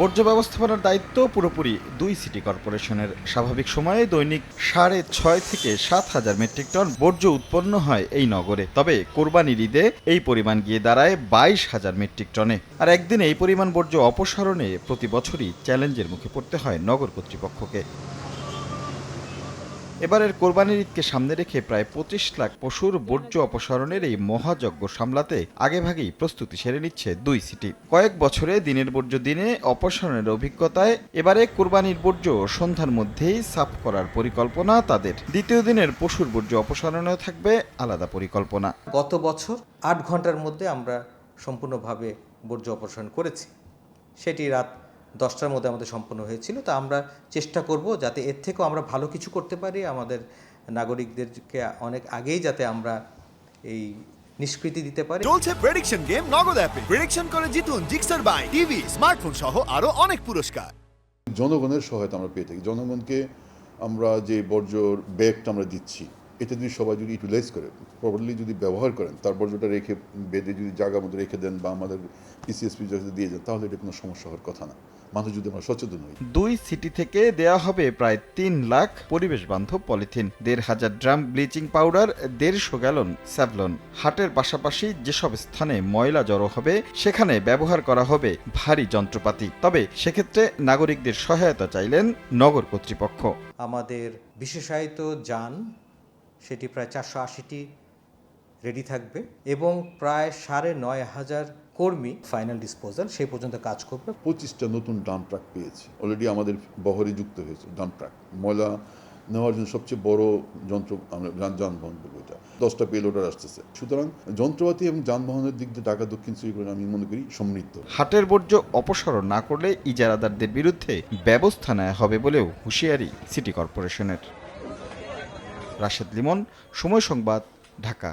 বর্জ্য ব্যবস্থাপনার দায়িত্ব পুরোপুরি দুই সিটি কর্পোরেশনের। স্বাভাবিক সময়ে দৈনিক সাড়ে ছয় থেকে সাত হাজার মেট্রিক টন বর্জ্য উৎপন্ন হয় এই নগরে। তবে কোরবানির ঈদে এই পরিমাণ গিয়ে দাঁড়ায় বাইশ হাজার মেট্রিক টনে। আর একদিন এই পরিমাণ বর্জ্য অপসারণে প্রতি বছরই চ্যালেঞ্জের মুখে পড়তে হয় নগর কর্তৃপক্ষকে। এবারের কোরবানির ঈদকে সামনে রেখে প্রায় পঁচিশ লাখ পশুর বর্জ্য অপসারণের এই মহাযজ্ঞ সামলাতে আগেভাগেই প্রস্তুতি সেরে নিচ্ছে দুই সিটি। কয়েক বছরে দিনের বর্জ্য দিনে অপসারণের অভিজ্ঞতায় এবারে কোরবানির বর্জ্য সন্ধ্যার মধ্যেই সাফ করার পরিকল্পনা তাদের। দ্বিতীয় দিনের পশুর বর্জ্য অপসারণেও থাকবে আলাদা পরিকল্পনা। গত বছর আট ঘণ্টার মধ্যে আমরা সম্পূর্ণভাবে বর্জ্য অপসারণ করেছি। সেটি রাত দশটার মধ্যে আমাদের সম্পন্ন হয়েছিল। তো আমরা চেষ্টা করব যাতে এর থেকেও আমরা ভালো কিছু করতে পারি। আমাদের নাগরিকদেরকে অনেক আগেই যাতে আমরা এই নিষ্কৃতি দিতে পারি। চলছে প্রেডিকশন গেম নগদ অ্যাপে প্রেডিকশন করে জিতুন জিক্সার বাই টিভি স্মার্টফোন সহ আরও অনেক পুরস্কার। জনগণের সহায়তা আমরা পেয়ে থাকি। জনগণকে আমরা যে বর্জ্যর ব্যাগটা আমরা দিচ্ছি এটা যদি সবাই যদি ইউটিলাইজ করে প্রপারলি যদি ব্যবহার করেন তার বর্জ্যটা রেখে বেঁধে যদি জায়গা মতো রেখে দেন বা আমাদের পিসিএসপি যদি দিয়ে যান তাহলে এটা কোনো সমস্যা হওয়ার কথা না। মানুষ যদি আমরা সচেতন হই। দুই সিটি থেকে দেয়া হবে প্রায় তিন লাখ পরিবেশ বান্ধব পলিথিন দেড় হাজার ড্রাম ব্লিচিং পাউডার দেড়শো গ্যালন স্যাভলন। হাটের পাশাপাশি যেসব স্থানে ময়লা জড়ো হবে সেখানে ব্যবহার করা হবে ভারী যন্ত্রপাতি। তবে সেক্ষেত্রে নাগরিকদের সহায়তা চাইলেন নগর কর্তৃপক্ষ। আমাদের বিশেষায়িত যান সেটি প্রায় চারশো আশিটি রেডি থাকবে এবং প্রায় সাড়ে নয় হাজার কর্মী ফাইনাল ডিসপোজাল সেই পর্যন্ত কাজ করবে। পঁচিশটা নতুন ডাম ট্রাক পেয়েছি। অলরেডি আমাদের বহরে যুক্ত হয়েছে ডাম ট্রাক ময়লা নেওয়ার জন্য সবচেয়ে বড় যন্ত্র আমরা যানবাহন বলব এটা। দশটা পেলোডার আসতেছে। সুতরাং যন্ত্রপাতি এবং যানবাহনের দিক দিয়ে ঢাকা দক্ষিণ সিটি আমি মনে করি সমৃদ্ধ। হাটের বর্জ্য অপসারণ না করলে ইজারাদারদের বিরুদ্ধে ব্যবস্থা নেওয়া হবে বলেও হুঁশিয়ারি সিটি কর্পোরেশনের। রাশেদ লিমন সময় সংবাদ ঢাকা।